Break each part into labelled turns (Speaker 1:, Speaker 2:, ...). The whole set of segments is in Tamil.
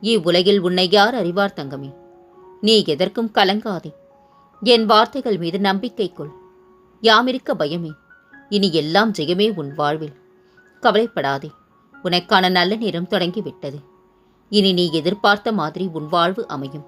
Speaker 1: இவ்வுலகில் உன்னை யார் அறிவார் தங்கமே? நீ எதற்கும் கலங்காதே. என் வார்த்தைகள் மீது நம்பிக்கை கொள். யாமிருக்க பயமே. இனி எல்லாம் ஜெயமே உன் வாழ்வில். கவலைப்படாதே. உனக்கான நல்ல நேரம் தொடங்கிவிட்டது. இனி நீ எதிர்பார்த்த மாதிரி உன் வாழ்வு அமையும்.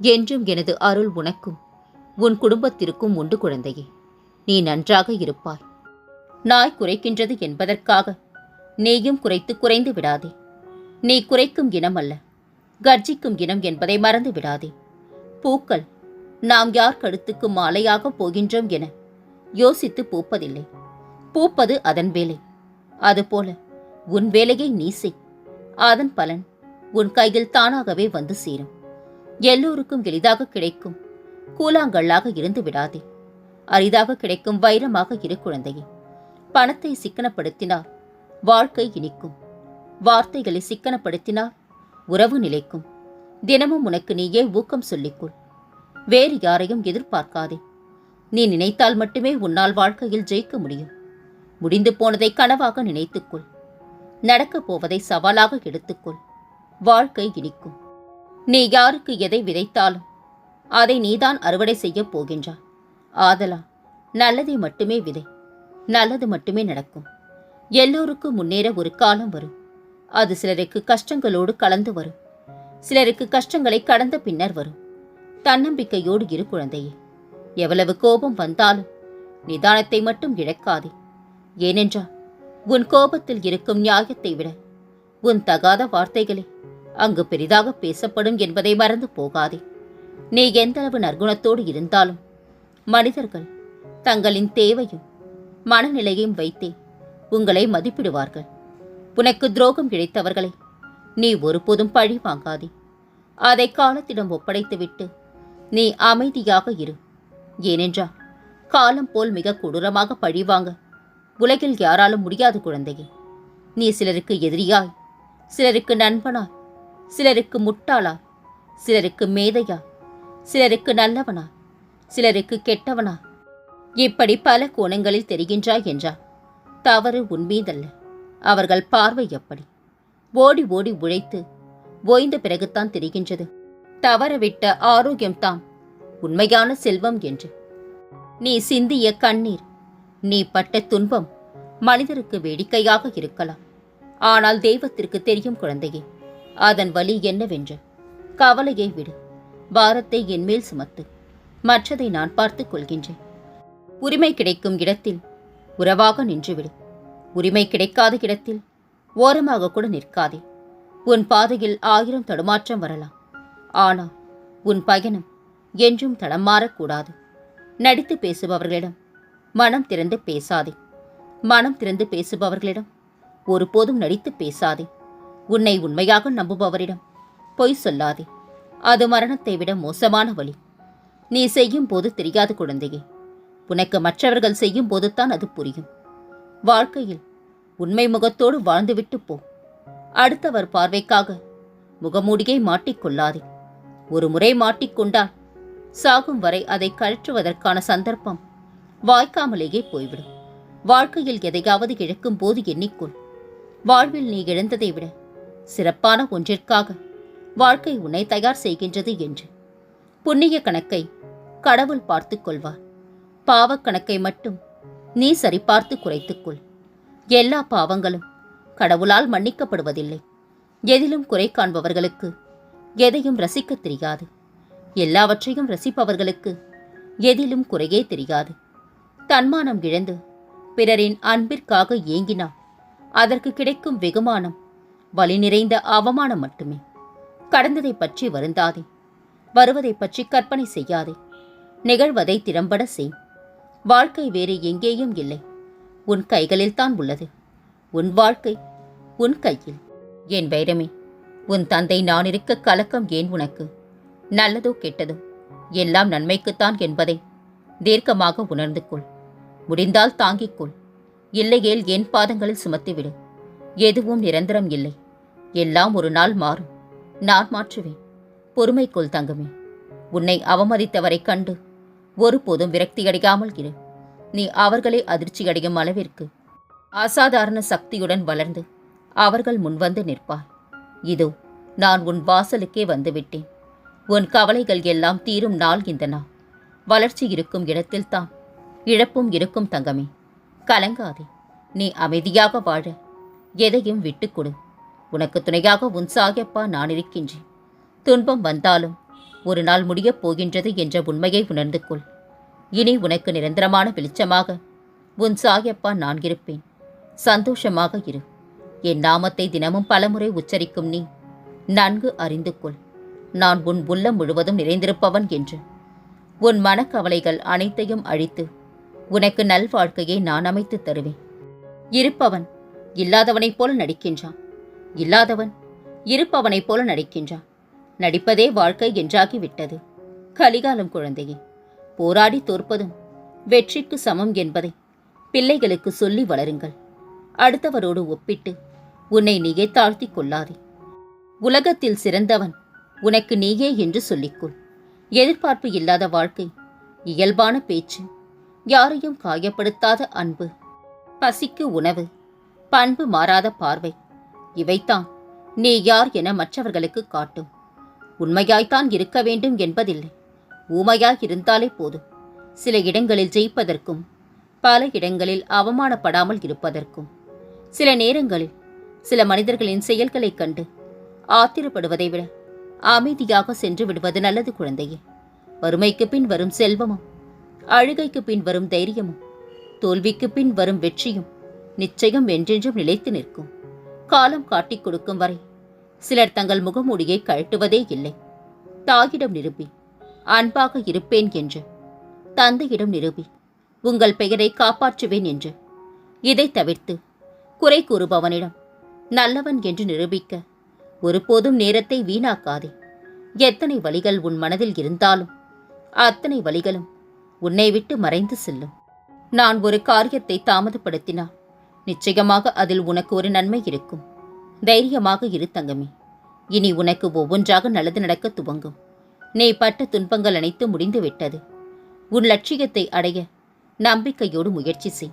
Speaker 1: என்றும் எனது அருள் உனக்கும் உன் குடும்பத்திற்கும் உண்டு குழந்தையே. நீ நன்றாக இருப்பாய். நாய் குறைக்கின்றது என்பதற்காக நீயும் குறைத்து குறைந்து விடாதே. நீ குறைக்கும் இனமல்ல. கர்ஜிக்கும் இனம் என்பதை மறந்து விடாதே பூக்கள் நாம் யார் கழுத்துக்கு மாலையாக போகின்றோம் என யோசித்து பூப்பதில்லை. பூப்பது அதன் வேலை. அதுபோல உன் வேலையை நீ செய். அதன் பலன் உன் கையில் தானாகவே வந்து சேரும். எல்லோருக்கும் எளிதாக கிடைக்கும். கூலாங்கல்லாக இருந்து விடாதே. அரிதாக கிடைக்கும் வைரமாக இரு குழந்தையே. பணத்தை சிக்கனப்படுத்தினால் வாழ்க்கை இனிக்கும். வார்த்தைகளை சிக்கனப்படுத்தினால் உறவு நிலைக்கும். தினமும் உனக்கு நீயே ஊக்கம் சொல்லிக்கொள். வேறு யாரையும் எதிர்பார்க்காதே. நீ நினைத்தால் மட்டுமே உன்னால் வாழ்க்கையில் ஜெயிக்க முடியும். முடிந்து போனதை கனவாக நினைத்துக்கொள். நடக்கப் போவதை சவாலாக எடுத்துக்கொள். வாழ்க்கை இனிக்கும். நீ யாருக்கு எதை விதைத்தாலும் அதை நீதான் அறுவடை செய்யப் போகின்றாய். ஆதலா நல்லதை மட்டுமே விதை. நல்லது மட்டுமே நடக்கும். எல்லோருக்கும் முன்னேற ஒரு காலம் வரும். அது சிலருக்கு கஷ்டங்களோடு கலந்து வரும். சிலருக்கு கஷ்டங்களை கடந்த பின்னர் வரும். தன்னம்பிக்கையோடு இரு குழந்தையே. எவ்வளவு கோபம் வந்தாலும் நிதானத்தை மட்டும் இழக்காதே. ஏனென்றால் உன் கோபத்தில் இருக்கும் நியாயத்தை விட உன் தகாத வார்த்தைகளே அங்கு பெரிதாக பேசப்படும் என்பதை மறந்து போகாதே. நீ எந்தளவு நற்குணத்தோடு இருந்தாலும் மனிதர்கள் தங்களின் தேவையும் மனநிலையையும் வைத்தே உங்களை மதிப்பிடுவார்கள். உனக்கு துரோகம் இழைத்தவர்களை நீ ஒருபோதும் பழி வாங்காதே. அதை காலத்திடம் ஒப்படைத்துவிட்டு நீ அமைதியாக இரு. ஏனென்றால் காலம் போல் மிக கொடூரமாக பழிவாங்க உலகில் யாராலும் முடியாது குழந்தையே. நீ சிலருக்கு எதிரியாய் சிலருக்கு நண்பனாய் சிலருக்கு முட்டாளாய் சிலருக்கு மேதையா சிலருக்கு நல்லவனா சிலருக்கு கெட்டவனா இப்படி பல கோணங்களில் தெரிகின்றாய் என்றார் தவறு உன்மீதல்ல அவர்கள் பார்வை எப்படி? ஓடி ஓடி உழைத்து ஓய்ந்த பிறகுதான் தெரிகின்றது. தவறவிட்ட ஆரோக்கியம்தான் உண்மையான செல்வம் என்று. நீ சிந்திய கண்ணீர் நீ பட்ட துன்பம் மனிதருக்கு வேடிக்கையாக இருக்கலாம். ஆனால் தெய்வத்திற்கு தெரியும் குழந்தையே அதன் வலி என்னவென்று. கவலையை விடு பாரத்தை என்மேல் சுமத்து மற்றதை நான் பார்த்துக் கொள்கின்றேன். உரிமை கிடைக்கும் இடத்தில் உறவாக நின்றுவிடு. உரிமை கிடைக்காத இடத்தில் ஓரமாக கூட நிற்காதே. உன் பாதையில் ஆயிரம் தடுமாற்றம் வரலாம். ஆனால் உன் பயணம் என்றும் தடம் மாறக்கூடாது நடித்து பேசுபவர்களிடம் மனம் திறந்து பேசாதே. மனம் திறந்து பேசுபவர்களிடம் ஒருபோதும் நடித்து பேசாதே. உன்னை உண்மையாக நம்புபவரிடம் பொய் சொல்லாதே. அது மரணத்தை விட மோசமான வழி. நீ செய்யும் போது தெரியாது குழந்தையே. உனக்கு மற்றவர்கள் செய்யும் போதுதான் அது புரியும். வாழ்க்கையில் உண்மை முகத்தோடு வாழ்ந்துவிட்டு போ. அடுத்தவர் பார்வைக்காக முகமூடியை மாட்டிக்கொள்ளாதே ஒரு முறை மாட்டிக்கொண்டால் சாகும் வரை அதை கழற்றுவதற்கான சந்தர்ப்பம் வாய்க்காமலேயே போய்விடும். வாழ்க்கையில் எதையாவது இழக்கும் போது எண்ணிக்கொள். வாழ்வில் நீ இழந்ததை விட சிறப்பான ஒன்றிற்காக வாழ்க்கை உன்னை தயார் செய்கின்றது என்று. புண்ணிய கணக்கை கடவுள் பார்த்து கொள்வார். பாவக் கணக்கை மட்டும் நீ சரிபார்த்து குறைத்துக்கொள். எல்லா பாவங்களும் கடவுளால் மன்னிக்கப்படுவதில்லை. எதிலும் குறை காண்பவர்களுக்கு எதையும் ரசிக்கத் தெரியாது. எல்லாவற்றையும் ரசிப்பவர்களுக்கு எதிலும் குறையே தெரியாது. தன்மானம் இழந்து பிறரின் அன்பிற்காக ஏங்கினால் அதற்கு கிடைக்கும் வெகுமானம் வலி நிறைந்த அவமானம் மட்டுமே. கடந்ததை பற்றி வருந்தாதே. வருவதை பற்றி கற்பனை செய்யாதே. நிகழ்வதை திறம்பட செய். வாழ்க்கை வேறு எங்கேயும் இல்லை. உன் கைகளில் தான் உள்ளது. உன் வாழ்க்கை உன் கையில். என் வைரமே உன் தந்தை நான் இருக்க கலக்கம் ஏன் உனக்கு? நல்லதோ கெட்டதோ எல்லாம் நன்மைக்குத்தான் என்பதை தீர்க்கமாக உணர்ந்து கொள். முடிந்தால் தாங்கிக் கொள். இல்லையேல் என் பாதங்களில் சுமத்திவிடு எதுவும் நிரந்தரம் இல்லை. எல்லாம் ஒரு நாள் மாறும். நான் மாற்றுவேன். பொறுமைக்குள் தங்குமே. உன்னை அவமதித்தவரைக் கண்டு ஒருபோதும் விரக்தியடையாமல் இரு. நீ அவர்களே அதிர்ச்சியடையும் அளவிற்கு. அசாதாரண சக்தியுடன் வளர்ந்து அவர்கள் முன்வந்து நிற்பாய். இதோ நான் உன் வாசலுக்கே வந்துவிட்டேன். உன் கவலைகள் எல்லாம் தீரும் நாள் இந்த நாள் வளர்ச்சி இருக்கும் இடத்தில்தான் இழப்பும் இருக்கும் தங்கமே. கலங்காதே. நீ அமைதியாக வாழ. எதையும் விட்டுக்கொடு உனக்கு துணையாக உன் சாயப்பா நான் இருக்கின்றேன். துன்பம் வந்தாலும் ஒரு நாள் முடியப் போகின்றது என்ற உண்மையை உணர்ந்து கொள். இனி உனக்கு நிரந்தரமான வெளிச்சமாக உன் சாயப்பா நான் இருப்பேன். சந்தோஷமாக இரு. என் நாமத்தை தினமும் பலமுறை உச்சரிக்கும் நீ. நன்கு அறிந்து கொள். நான் உன் உள்ளம் முழுவதும் நிறைந்திருப்பவன் என்று. உன் மனக்கவலைகள் அனைத்தையும் அழித்து உனக்கு நல்வாழ்க்கையை நான் அமைத்துத் தருவேன். இருப்பவன் இல்லாதவனைப் போல நடிக்கின்றான். இல்லாதவன் இருப்பவனைப் போல நடிக்கின்றான். நடிப்பதே வாழ்க்கை என்றாகிவிட்டது. கலிகாலம் குழந்தையே போராடி தோற்பதும் வெற்றிக்கு சமம் என்பதை பிள்ளைகளுக்கு சொல்லி வளருங்கள். அடுத்தவரோடு ஒப்பிட்டு உன்னை நீயே தாழ்த்திக் கொள்ளாதே. உலகத்தில் சிறந்தவன் உனக்கு நீயே என்று சொல்லிக்கொள். எதிர்பார்ப்பு இல்லாத வாழ்க்கை இயல்பான பேச்சு யாரையும் காயப்படுத்தாத அன்பு பசிக்கு உணவு பண்பு மாறாத பார்வை இவைத்தான் நீ யார் என மற்றவர்களுக்கு காட்டும். உண்மையாய்த்தான் இருக்க வேண்டும் என்பதில்லை. ஊமையாய் இருந்தாலே போதும். சில இடங்களில் ஜெயிப்பதற்கும் பல இடங்களில் அவமானப்படாமல் இருப்பதற்கும். சில நேரங்களில் சில மனிதர்களின் செயல்களைக் கண்டு ஆத்திரப்படுவதை விட அமைதியாக சென்று விடுவது நல்லது குழந்தையே. வறுமைக்கு பின் வரும் செல்வமும் அழுகைக்கு பின் வரும் தைரியமும் தோல்விக்கு பின் வரும் வெற்றியும் நிச்சயம் என்றென்றும் நிலைத்து நிற்கும். காலம் காட்டிக் கொடுக்கும் வரை சிலர் தங்கள் முகமூடியை கழட்டுவதே இல்லை. தாயிடம் நிரூபி அன்பாக இருப்பேன் என்று. தந்தையிடம் நிரூபி உங்கள் பெயரை காப்பாற்றுவேன் என்று. இதை தவிர்த்து குறை கூறுபவனிடம் நல்லவன் என்று நிரூபிக்க ஒருபோதும் நேரத்தை வீணாக்காதே. எத்தனை வழிகள் உன் மனதில் இருந்தாலும் அத்தனை வழிகளும் உன்னை விட்டு மறைந்து செல்லும். நான் ஒரு காரியத்தை தாமதப்படுத்தினால் நிச்சயமாக அதில் உனக்கு ஒரு நன்மை இருக்கும். தைரியமாக இரு தங்கமே. இனி உனக்கு ஒவ்வொன்றாக நல்லது நடக்க துவங்கும். நீ பட்ட துன்பங்கள் அனைத்தும் முடிந்து விட்டது. உன் லட்சியத்தை அடைய நம்பிக்கையோடு முயற்சி செய்.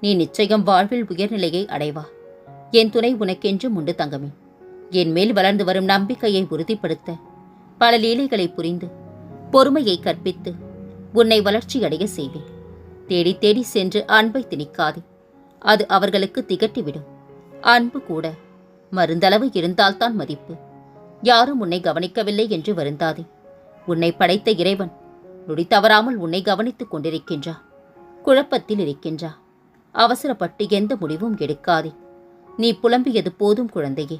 Speaker 1: நீ நிச்சயம் வாழ்வில் உயர்நிலையை அடைவா. என் துணை உனக்கென்றும் உண்டு தங்கமே. என் மேல் வளர்ந்து வரும் நம்பிக்கையை உறுதிப்படுத்த பல லீலைகளை புரிந்து பொறுமையை கற்பித்து உன்னை வளர்ச்சி அடைய செய்வேன். தேடி தேடி சென்று அன்பை திணிக்காதே. அது அவர்களுக்கு திகட்டிவிடும். அன்பு கூட மருந்தளவு இருந்தால்தான் மதிப்பு. யாரும் உன்னை கவனிக்கவில்லை என்று வருந்தாதே. உன்னை படைத்த இறைவன் நொடி தவறாமல் உன்னை கவனித்துக் கொண்டிருக்கின்றா குழப்பத்தில் இருக்கின்றா அவசரப்பட்டு எந்த முடிவும் எடுக்காதே. நீ புலம்பியது போதும் குழந்தையே.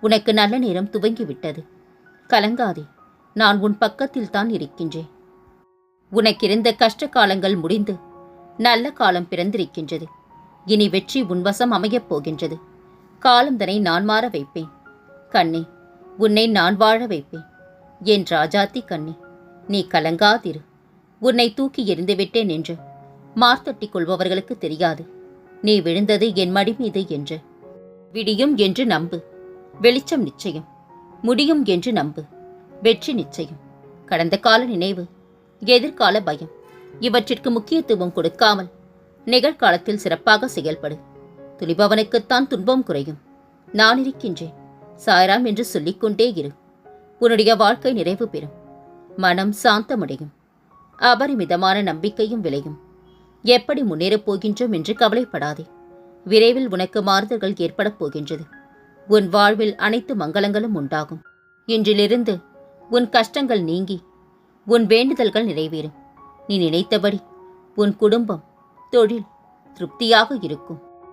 Speaker 1: உனக்கு நல்ல நேரம் துவங்கிவிட்டது. கலங்காதே. நான் உன் பக்கத்தில் தான் இருக்கின்றேன். உனக்கிருந்த கஷ்ட காலங்கள் முடிந்து நல்ல காலம் பிறந்திருக்கின்றது. இனி வெற்றி உன்வசம் அமையப் போகின்றது. காலந்தனை நான் மாற வைப்பேன். கண்ணே உன்னை நான் வாழ வைப்பேன். என் ராஜாத்தி கண்ணே நீ கலங்காதிரு. உன்னை தூக்கி எறிந்துவிட்டேன் என்று மார்த்தட்டி கொள்பவர்களுக்கு தெரியாது. நீ விழுந்தது என் மடி மீது என்று. விடியும் என்று நம்பு. வெளிச்சம் நிச்சயம். முடியும் என்று நம்பு. வெற்றி நிச்சயம். கடந்த கால நினைவு எதிர்கால பயம். இவற்றிற்கு முக்கியத்துவம் கொடுக்காமல் நிகழ்காலத்தில் சிறப்பாக செயல்படு. துணிபவனுக்குத்தான் துன்பம் குறையும். நான் இருக்கின்றேன். சாய்ராம் என்று சொல்லிக்கொண்டே இரு. உன்னுடைய வாழ்க்கை நிறைவு பெறும். மனம் சாந்தமடையும். அபரிமிதமான நம்பிக்கையும் விளையும். எப்படி முன்னேறப் போகின்றோம் என்று கவலைப்படாதே. விரைவில் உனக்கு மாறுதல்கள் ஏற்படப் போகின்றது. உன் வாழ்வில் அனைத்து மங்களங்களும் உண்டாகும். இன்றிலிருந்து உன் கஷ்டங்கள் நீங்கி உன் வேண்டுதல்கள் நிறைவேறும். நீ நினைத்தபடி உன் குடும்பம் தொழில் திருப்தியாக இருக்கும்.